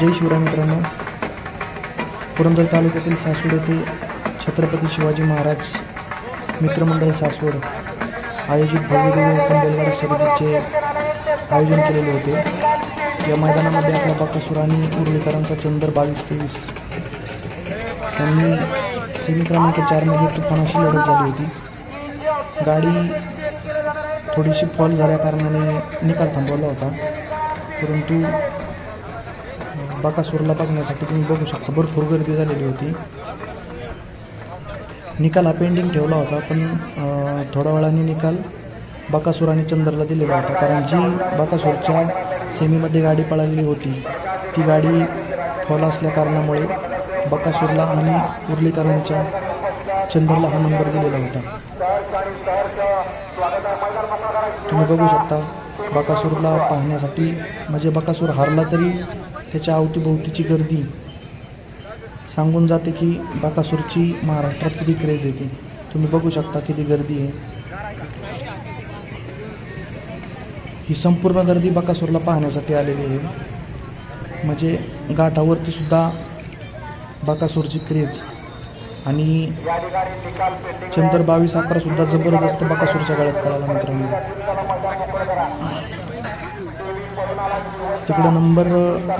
जय शिवराय मित्रांनो पुरंदर तालुक्यातील सासवड येथे छत्रपती शिवाजी महाराज मित्रमंडळ सासवड आयोजित भव्यदिव्य ओपन बैलगाडा शर्यतीचे आयोजन केलेले होते. या मैदानामध्ये आपला बकासूर आणि उर्लीकरांचा चंदर बावीस तेवीस त्यांनी सेमी क्रमांक चारमध्ये तुफानाशी लढत झाली होती. गाडी थोडीशी फॉल झाल्या कारणाने निकाल थांबवला होता. परंतु बाकासूरला बघण्यासाठी तुम्ही बघू शकता. भरपूर गर्दी झालेली होती. निकाल हा पेंडिंग ठेवला होता पण थोड्या वेळाने निकाल बाकासूर आणि चंदरला दिलेला होता. कारण जी बकासूरच्या सेमीमध्ये गाडी पळालेली होती ती गाडी फॉल असल्या कारणामुळे बकासूरला आणि उर्लीकरांच्या चंद्रला हा नंबर दिलेला होता. तुम्ही बघू शकता बकासूरला पाहण्यासाठी म्हणजे बकासूर हारला तरी त्याच्या अवतीभोवतीची गर्दी सांगून जाते की बाकासूरची महाराष्ट्रात किती क्रेज येते तुम्ही बघू शकता किती गर्दी आहे. ही संपूर्ण गर्दी बकासूरला पाहण्यासाठी आलेली आहे. म्हणजे गाठावरती सुद्धा बकासूरची क्रेज आणि चंद्र बावीस अकरा सुद्धा जबरदस्त बकासूरच्या गळ्यात पळाला मित्रांनो. तिकडं नंबर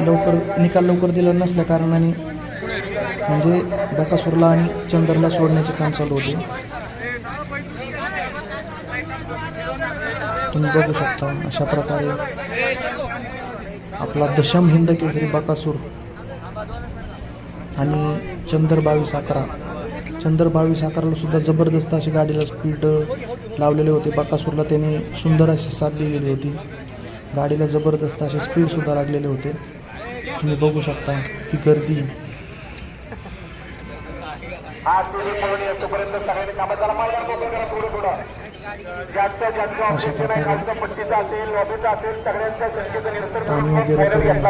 लवकर निकाल लवकर दिला नसल्या कारणाने म्हणजे बकासूरला आणि चंदरला सोडण्याचे काम चालू होते. तुम्ही बघू शकता अशा प्रकारे आपला दशम हिंद केसरी बकासूर आणि चंदर बावीस अकरा. चंदर बावीस अकराला सुद्धा जबरदस्त अशी गाडीला स्पीड लावलेले होते. बकासूरला त्याने सुंदर अशी साथ दिलेली होती. गाडीला जबरदस्त असे स्पीडसुद्धा लागलेले होते. तुम्ही बघू शकता ही गर्दी. अशा प्रकारे पाणी वगैरे करून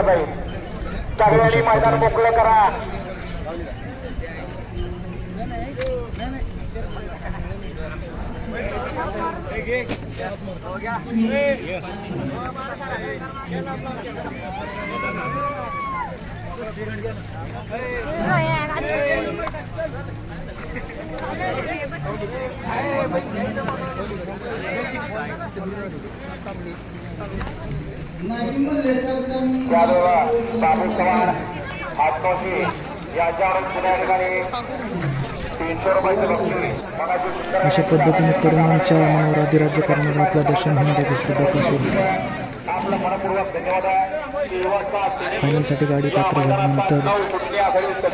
बघू बाबू चव्हाण याच्यावर पुण्या ठिकाणी अशा पद्धतीने तरुणांच्या मनावर अधिराज्य करणारा आपला दशम हिंद केसरी बकासूर आपलं फायनलसाठी गाडी पात्र झाल्यानंतर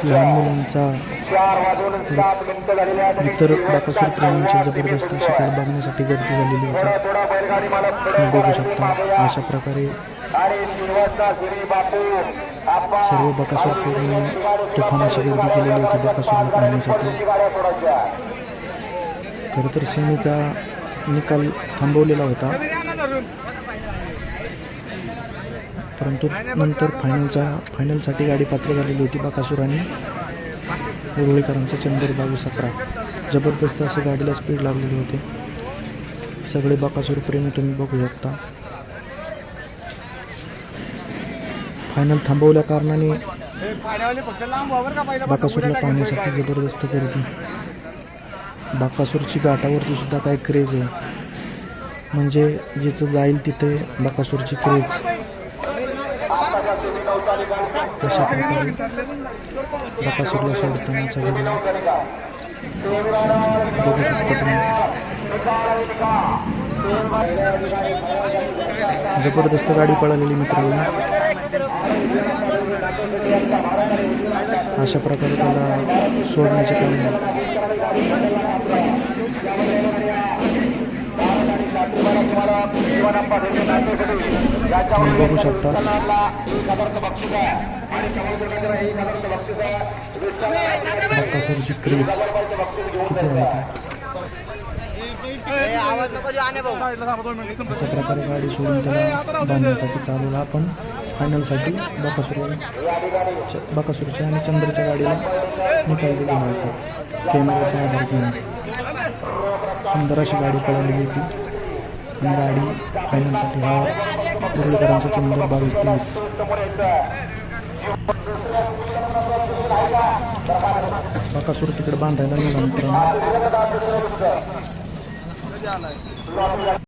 लहान मुलांचा इतर बाकासूर प्रेमींची जबरदस्त शिकार बघण्यासाठी गर्दी झालेली होती. बघू शकता अशा प्रकारे सर्व बकासूर प्रेमी तुफानाची गर्दी केलेली होती बकासूर पाहण्यासाठी. खरं तर सेमीचा निकाल थांबवलेला होता. परंतु नंतर फायनलचा फायनलसाठी गाडी पात्र झालेली होती बाकासूर आणि उरुळीकरांचा चंदर बावीस अकरा जबरदस्त असं गाडीला स्पीड लागलेली होते. सगळे बाकासूर प्रेमी तुम्ही बघू शकता. फायनल थांबवल्या कारणाने बाकासूरला पाहण्यासाठी जबरदस्त गर्दी. बाकासूरची गाठावरती सुद्धा काय क्रेज आहे. म्हणजे जिथं जाईल तिथे बाकासूरची क्रेज तशा सोडताना जबरदस्त गाडी पळालेली मित्रांनो अशा प्रकारे त्याला सोडण्याचे काम तुम्ही बघू शकता. बक्कासूरची क्रेज. किती आहे ती अशा प्रकारे गाडी सोडून त्याला बांधण्यासाठी चालवला आपण. फायनलसाठी बकासूर बकासूरच्या आणि चंद्रच्या गाडीला निकाल दिले होता कॅमेऱ्याचा आधार घेऊन. सुंदर अशी गाडी पळालेली होती. आणि गाडी फायनलसाठी हा उर्लेकरांचा चंद्र बावीस तेवीस बाकासूर तिकडे बांधायला निघाला मित्रांनो.